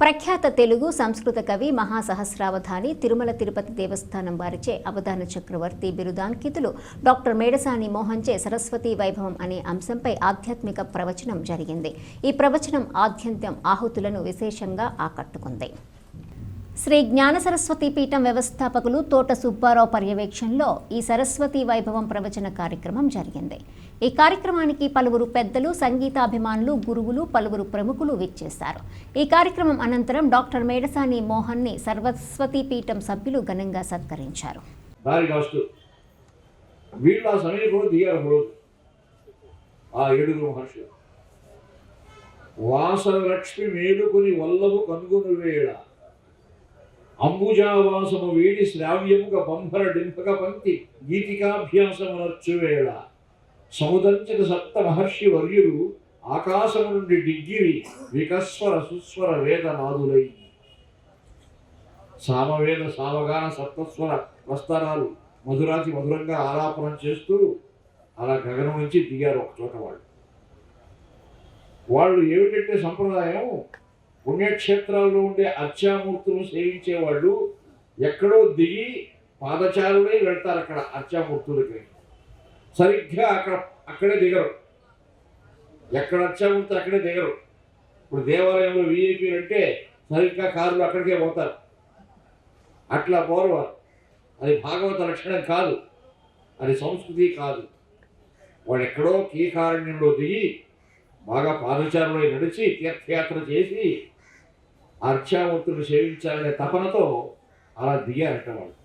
ప్రఖ్యాత తెలుగు సంస్కృత కవి మహాసహస్రావధాని తిరుమల తిరుపతి దేవస్థానం వారిచే అవధాన చక్రవర్తి బిరుదాంకితులు డాక్టర్ మేడసాని మోహన్చే సరస్వతి వైభవం అనే అంశంపై ఆధ్యాత్మిక ప్రవచనం జరిగింది. ఈ ప్రవచనం ఆద్యంతం ఆహుతులను విశేషంగా ఆకట్టుకుంది. శ్రీ జ్ఞాన సరస్వతి పీఠం వ్యవస్థాపకులు తోట సుబ్బారావు పర్యవేక్షణలో ఈ సరస్వతి వైభవం ప్రవచన కార్యక్రమం జరిగింది. ఈ కార్యక్రమానికి పలువురు పెద్దలు సంగీతాభిమానులు గురువులు పలువురు ప్రముఖులు విచ్చేశారు. ఈ కార్యక్రమం అనంతరం డాక్టర్ మేడసాని మోహన్ని సరస్వతి పీఠం సభ్యులు ఘనంగా సత్కరించారు. వాసలక్ష్మి మేలుకుని వల్లము కనుగొను వేళ అంబుజావాసము వీడి శ్రావ్యముగ బంభర డింపక పంక్తి గీతికాభ్యాసము నర్చు వేళ సప్త మహర్షి వర్యులు ఆకాశము నుండి డిగ్గిరి వికస్వర సుస్వర వేదనాదులై. సామవేద సామగాన సప్తస్వర వస్త్రాలు మధురాతి మధురంగా ఆలాపనం చేస్తూ అలా గగనం నుంచి దిగారు ఒక చోట వాళ్ళు. వాళ్ళు ఏమిటంటే సంప్రదాయం? పుణ్యక్షేత్రాల్లో ఉండే అర్చామూర్తులు సేవించేవాళ్ళు ఎక్కడో దిగి పాదచారులే వెళ్తారు అక్కడ అర్చామూర్తులకి. సరిగ్గా అక్కడ అక్కడే దిగరు. ఎక్కడ అర్చామూర్తి అక్కడే దిగరు. ఇప్పుడు దేవాలయంలో విఐపీలు అంటే సరిగ్గా కారులు అక్కడికే పోతారు. అట్లా పోరవారు అది భాగవత లక్షణం కాదు. అది సంస్కృతి కాదు. వాడు ఎక్కడో కీకారణ్యంలో దిగి బాగా పాదచారులై నడిచి తీర్థయాత్ర చేసి అర్చావంతులు సేవించాలనే తపనతో అలా దిగారట వాళ్ళు.